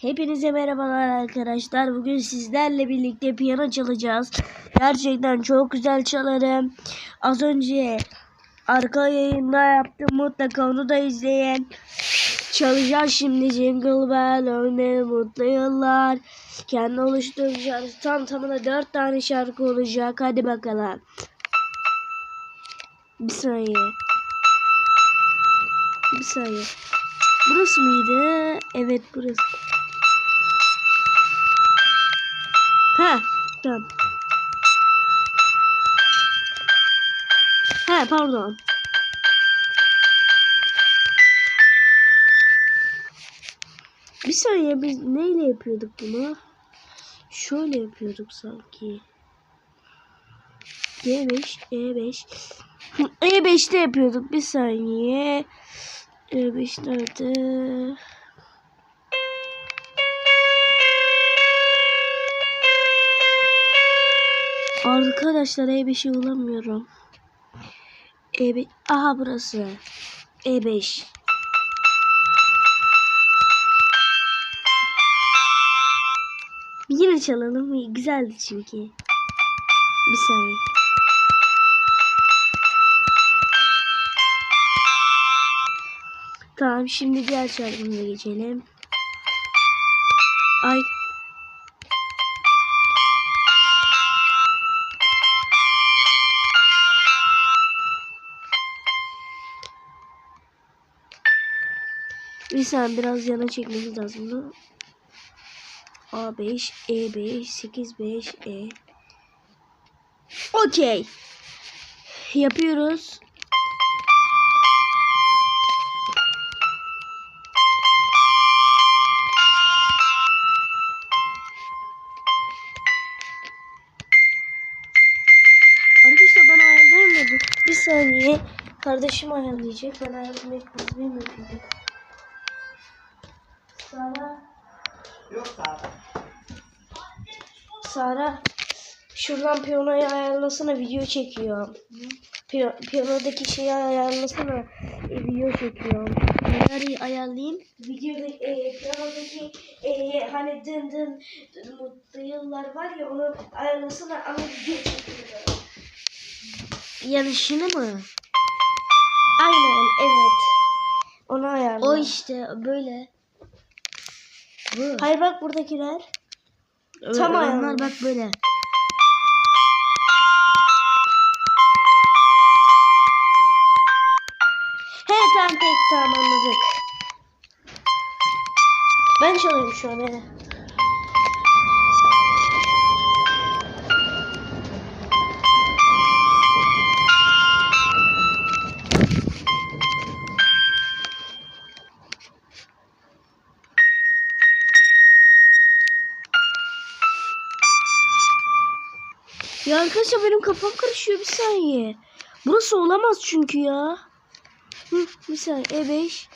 Hepinize merhabalar arkadaşlar. Bugün sizlerle birlikte piyano çalacağız. Gerçekten çok güzel çalarım. Az önce arka yayında yaptım. Mutlaka onu da izleyin. Çalacağız şimdi Jingle Bell, Örneğin Mutlu Yıllar. Kendi şarkı tam tamına dört tane şarkı olacak. Hadi bakalım. Bir saniye. Bir saniye. Burası mıydı? Evet burası. Tamam. Ha pardon. Bir saniye biz neyle yapıyorduk bunu? Şöyle yapıyorduk sanki. G5, E5. Hı, E5'te yapıyorduk. Bir saniye. E5 nerede? Arkadaşlar E5'i bulamıyorum. E5. Aha burası. E E5. Yine çalalım. Güzeldi çünkü. Bir saniye. Tamam şimdi diğer şarkımıza geçelim. Ay. Bir saniye biraz yana çekmemiz lazım bunu. A5, E5, 8, 5, E. Okey. Yapıyoruz. Arkadaşlar ben ayarlayamadım. Bir saniye. Kardeşim ayarlayacak. Ben ayarlamayı fazlayım Sara. Şuradan piyanoyu ayarlasana video çekiyor. Piyo, piyanodaki şeyi ayarlasana video çekiyor. Neleri ayarlayayım? Videoda e, piyanodaki e, hani dın dın, dın mutlu yıllar var ya onu ayarlasana ama video çekiyor. Yanışını mı? Aynen evet. Onu ayarla. O işte böyle. Bu. Hayır bak buradakiler. Tam Tam onlar bak böyle. Peki tamam anladık. Ben çalıyorum şu an he. Ya arkadaşlar benim kafam karışıyor bir saniye. Burası olamaz çünkü ya. Hı, bir saniye E5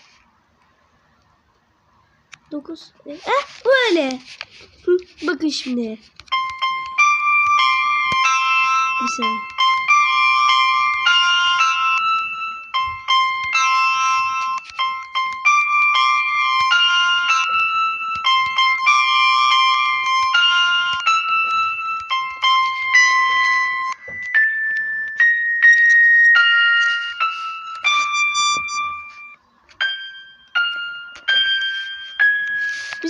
9 Eh böyle. Hı, bakın şimdi. Bir saniye.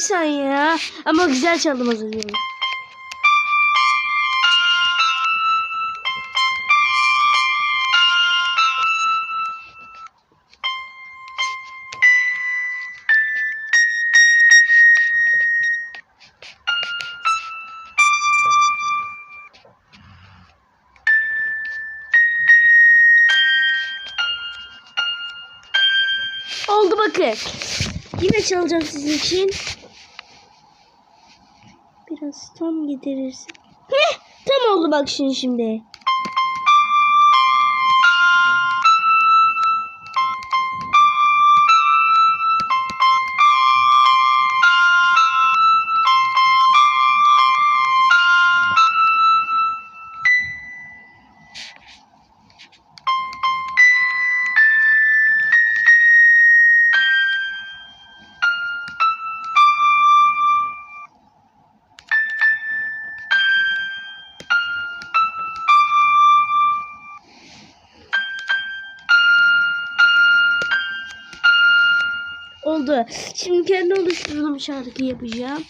Saniye ya. Ama güzel çaldım az önce. Oldu bakın. Yine çalacağım sizin için. Biraz tam getirirsin. Heh, tam oldu bak şimdi şimdi. Da. Şimdi kendi oluşturduğum şarkı yapacağım.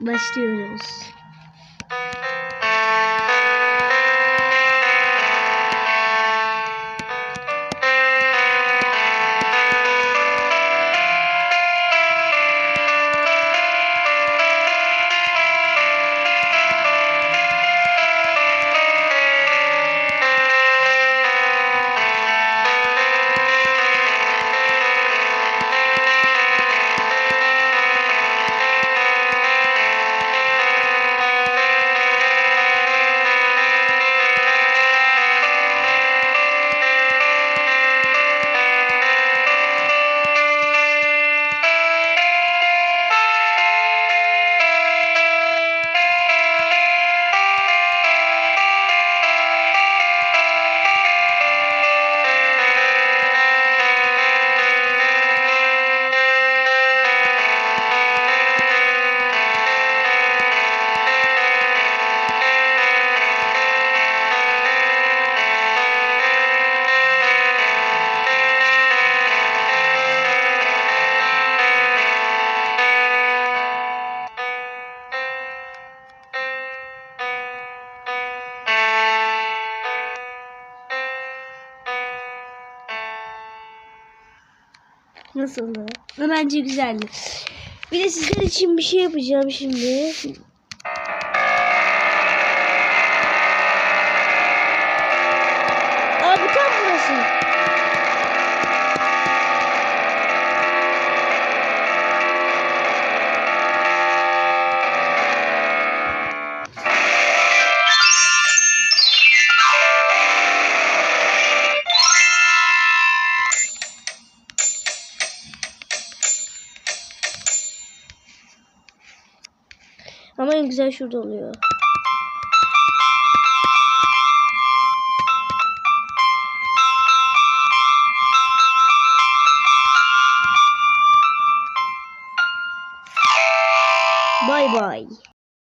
Başlıyoruz. Nasıldı? Bence güzeldi. Bir de sizler için bir şey yapacağım şimdi. Abi tam burası. Güzel şurada oluyor.